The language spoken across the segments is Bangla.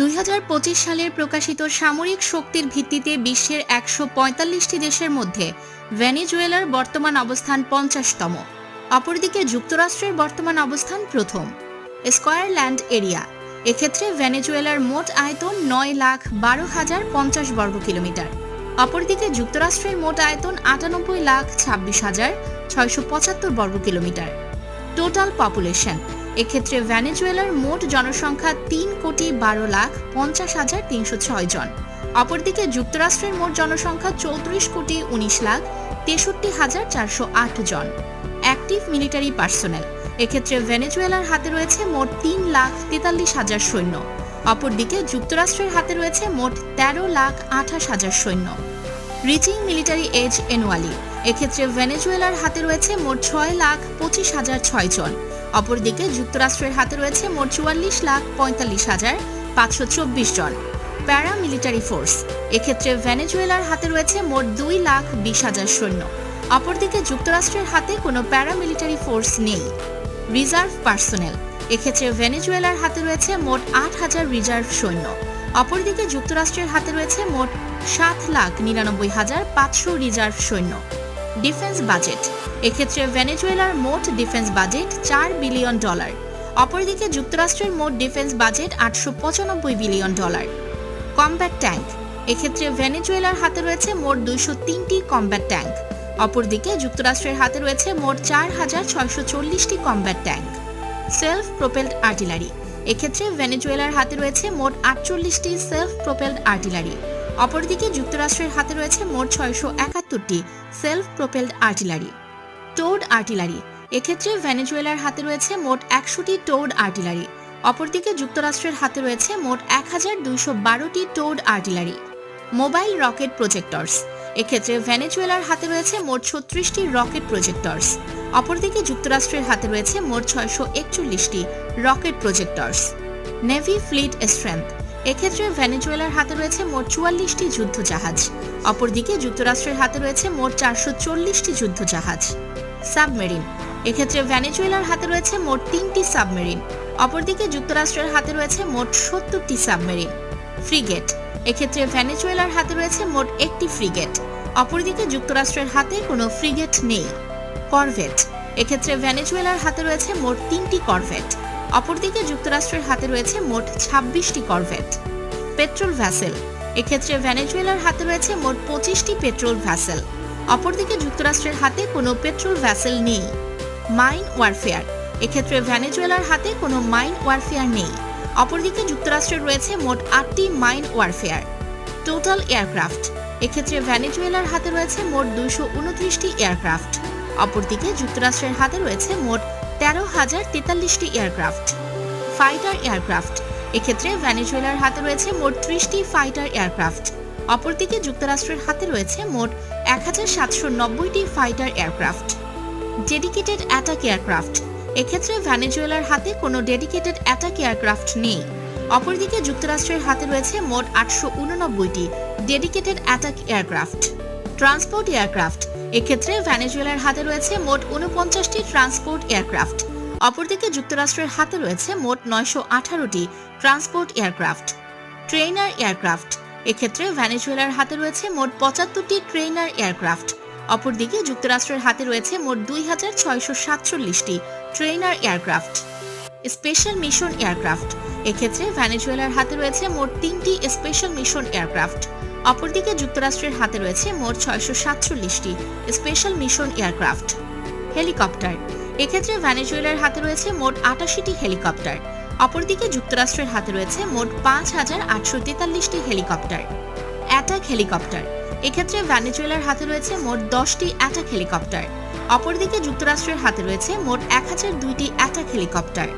দুই হাজার পঁচিশ সালের প্রকাশিত সামরিক শক্তির ভিত্তিতে বিশ্বের একশো পঁয়তাল্লিশটি দেশের মধ্যে ভেনিজুয়েলার বর্তমান অবস্থান পঞ্চাশতম। অপরদিকে যুক্তরাষ্ট্রের বর্তমান অবস্থান প্রথম স্কয়ার ল্যান্ড এরিয়া। এক্ষেত্রে ভেনেজুয়েলার মোট আয়তন নয় লাখ বারো হাজার পঞ্চাশ বর্গ কিলোমিটার। অপরদিকে যুক্তরাষ্ট্রের মোট আয়তন আটানব্বই লাখ ছাব্বিশ হাজার ছয়শো পঁচাত্তর বর্গ কিলোমিটার। টোটাল পপুলেশন এক্ষেত্রে ভেনেজুয়েলার মোট জনসংখ্যা তিন কোটি বারো লাখ পঞ্চাশ হাজার তিনশো ছয় জন। অপরদিকে যুক্তরাষ্ট্রের মোট জনসংখ্যা চৌত্রিশ কোটি উনিশ লাখ তেষট্টি হাজার চারশো আট জন। Active military personnel. এক্ষেত্রে ভেনেজুয়েলার হাতে রয়েছে মোট তিন লাখ তেতাল্লিশ হাজার সৈন্য। অপরদিকে যুক্তরাষ্ট্রের হাতে রয়েছে মোট তেরো লাখ আঠাশ হাজার সৈন্য। রিচিং মিলিটারি এজ এনুয়ালি এক্ষেত্রে ভেনেজুয়েলার হাতে রয়েছে মোট ছয় লাখ পঁচিশ হাজার ছয় জন। অপরদিকে যুক্তরাষ্ট্রের হাতে রয়েছে মোট চুয়াল্লিশ লাখ পঁয়তাল্লিশ হাজার পাঁচশো চব্বিশ জন প্যারা মিলিটারি ফোর্স। এক্ষেত্রে ভেনেজুয়েলার হাতে রয়েছে মোট দুই লাখ বিশ হাজার সৈন্য। অপরদিকে যুক্তরাষ্ট্রের হাতে কোনো প্যারামিলিটারি ফোর্স নেই। Reserve personnel. এক্ষেত্রে ভেনেজুয়েলার হাতে রয়েছে মোট আট হাজার রিজার্ভ সৈন্য। অপরদিকে যুক্তরাষ্ট্রের হাতে রয়েছে মোট সাত লাখ নিরানব্বই হাজার পাঁচশো রিজার্ভ সৈন্য। Defence budget. এক্ষেত্রে ভেনেজুয়েলার মোট ডিফেন্স বাজেট চার বিলিয়ন ডলার। অপরদিকে যুক্তরাষ্ট্রের মোট ডিফেন্স বাজেট আটশো পঁচানব্বই বিলিয়ন ডলার। Combat tank. এক্ষেত্রে ভেনেজুয়েলার হাতে রয়েছে মোট দুইশো তিনটি কমব্যাট ট্যাঙ্ক। অপরদিকে যুক্তরাষ্ট্রের হাতে রয়েছে মোট চার হাজার ছয়শো চল্লিশটি combat tank. Self propelled artillery. এক্ষেত্রে ভেনেজুয়েলার হাতে রয়েছে মোট আটচল্লিশটি সেলফ প্রোপেলড আর্টিলারি। অপরদিকে যুক্তরাষ্ট্রের হাতে রয়েছে মোট ছয়শো এক একাত্তরটি self propelled artillery towed artillery এক্ষেত্রে ভেনেজুয়েলার হাতে রয়েছে মোট একশোটি টোড আর্টিলারি অপরদিকে যুক্তরাষ্ট্রের হাতে রয়েছে মোট এক হাজার দুইশো বারোটি towed artillery mobile rocket projectors এক্ষেত্রে ভেনেজুয়েলার হাতে রয়েছে মোট ছত্রিশটি রকেট প্রজেক্টরস অপরদিকে যুক্তরাষ্ট্রের হাতে রয়েছে মোট ছয়শো একচল্লিশটি rocket projectors navy fleet strength এক্ষেত্রে ভেনেজুয়েলার হাতে রয়েছে মোট চুয়াল্লিশটি যুদ্ধ জাহাজ অপরদিকে যুক্তরাষ্ট্রের হাতে রয়েছে মোট চারশো চল্লিশটি যুদ্ধ জাহাজ সাবমেরিন। এক্ষেত্রে ভেনেজুয়েলার হাতে রয়েছে মোট তিনটি সাবমেরিন। অপরদিকে যুক্তরাষ্ট্রের হাতে রয়েছে মোট সত্তরটি সাবমেরিন। ফ্রিগেট। এক্ষেত্রে ভেনেজুয়েলার হাতে রয়েছে মোট একটি ফ্রিগেট। অপরদিকে যুক্তরাষ্ট্রের হাতে কোনো ফ্রিগেট নেই। করভেট। এক্ষেত্রে ভেনেজুয়েলার হাতে রয়েছে মোট তিনটি করভেট। অপরদিকে যুক্তরাষ্ট্রের হাতে রয়েছে মোট ছাব্বিশটি করভেট, পেট্রোল ভ্যাসেল। এক্ষেত্রে ভেনেজুয়েলার হাতে রয়েছে মোট পঁচিশটি পেট্রোল ভ্যাসেল। অপরদিকে যুক্তরাষ্ট্রের হাতে কোনো পেট্রোল ভ্যাসেল নেই। Mine warfare. এক্ষেত্রে ভেনেজুয়েলার হাতে কোনো মাইন ওয়ারফেয়ার নেই। অপরদিকে যুক্তরাষ্ট্রের রয়েছে মোট আটটি মাইন ওয়ারফেয়ার, টোটাল এয়ারক্রাফট। এক্ষেত্রে ভেনেজুয়েলার হাতে রয়েছে মোট দুইশো উনত্রিশটি এয়ারক্রাফট। অপরদিকে যুক্তরাষ্ট্রের হাতে রয়েছে মোট তেরো হাজার তেতাল্লিশটি এয়ারক্রাফট। Fighter aircraft. এক্ষেত্রে ভেনেজুয়েলার হাতে রয়েছে মোট ত্রিশটি ফাইটার এয়ারক্রাফট। অপরদিকে যুক্তরাষ্ট্রের হাতে রয়েছে মোট এক হাজার সাতশো নব্বইটি fighter aircraft. Dedicated attack aircraft. এক্ষেত্রে ভ্যানেজুয়েলার হাতে কোনো ডেডিকেটেড অ্যাটাক এয়ারক্রাফট নেই। অপরদিকে যুক্তরাষ্ট্রের হাতে রয়েছে মোট আটশো উননব্বইটি dedicated attack aircraft. Transport aircraft. এক্ষেত্রে ভ্যানেজুয়েলার হাতে রয়েছে মোট উনপঞ্চাশটি ট্রান্সপোর্ট এয়ারক্রাফট। অপরদিকে যুক্তরাষ্ট্রের হাতে রয়েছে মোট নয়শো আঠারোটি ট্রান্সপোর্ট এয়ারক্রাফট। Trainer aircraft. এক্ষেত্রে ভ্যানেজুয়েলার হাতে রয়েছে মোট পঁচাত্তরটি ট্রেইনার এয়ারক্রাফট। অপরদিকে যুক্তরাষ্ট্রের হাতে রয়েছে মোট দুই হাজার ছয়শো সাতচল্লিশটি trainer aircraft. Special mission aircraft. এক্ষেত্রে ভ্যানেজুয়েলার হাতে রয়েছে মোট তিনটি স্পেশাল মিশন এয়ারক্রাফট। অপরদিকে যুক্তরাষ্ট্রের হাতে রয়েছে মোট ছয়শো সাতচল্লিশটি স্পেশাল মিশন এয়ারক্রাফট, হেলিকপ্টার। এক্ষেত্রে ভ্যানেজুয়েলার হাতে রয়েছে মোট আটাশিটি হেলিকপ্টার। অপরদিকে যুক্তরাষ্ট্রের হাতে রয়েছে মোট পাঁচ হাজার আটশো তেতাল্লিশটি হেলিকপ্টার। Attack helicopter. এক্ষেত্রে ভ্যানেজুয়েলার হাতে রয়েছে মোট দশটি অ্যাটাক হেলিকপ্টার। অপরদিকে যুক্তরাষ্ট্রের হাতে রয়েছে মোট এক হাজার দুইটি অ্যাটাক হেলিকপ্টার।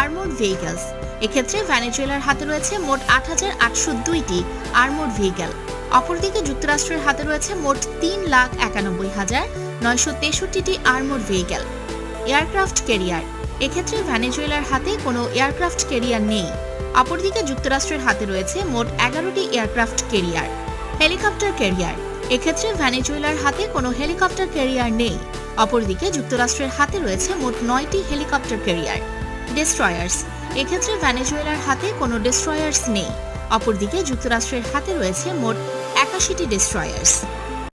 Armoured vehicles. এক্ষেত্রে ভ্যানেজুয়েলার হাতে রয়েছে মোট আট হাজার আটশো দুইটি আর্মোড ভেহিকল। অপরদিকে যুক্তরাষ্ট্রের হাতে রয়েছে মোট তিন লাখ একানব্বই হাজার নয়শো তেষট্টিটি আর্মোড ভেহিকল। Aircraft carrier. এক্ষেত্রে ভ্যানেজুয়েলার হাতে কোনো এয়ারক্রাফট ক্যারিয়ার নেই। অপরদিকে যুক্তরাষ্ট্রের হাতে রয়েছে মোট এগারোটি এয়ারক্রাফট ক্যারিয়ার। Helicopter carrier. এক্ষেত্রে ভ্যানেজুয়েলার হাতে কোনো হেলিকপ্টার ক্যারিয়ার নেই। অপরদিকে যুক্তরাষ্ট্রের হাতে রয়েছে মোট নয়টি হেলিকপ্টার ক্যারিয়ার। ডেস্ট্রয়ার্স এক্ষেত্রে ভ্যানেজুয়েলার হাতে কোনো ডেস্ট্রয়ার্স নেই। অপরদিকে যুক্তরাষ্ট্রের হাতে রয়েছে মোট একাশিটি ডিস্ট্রয়ার্স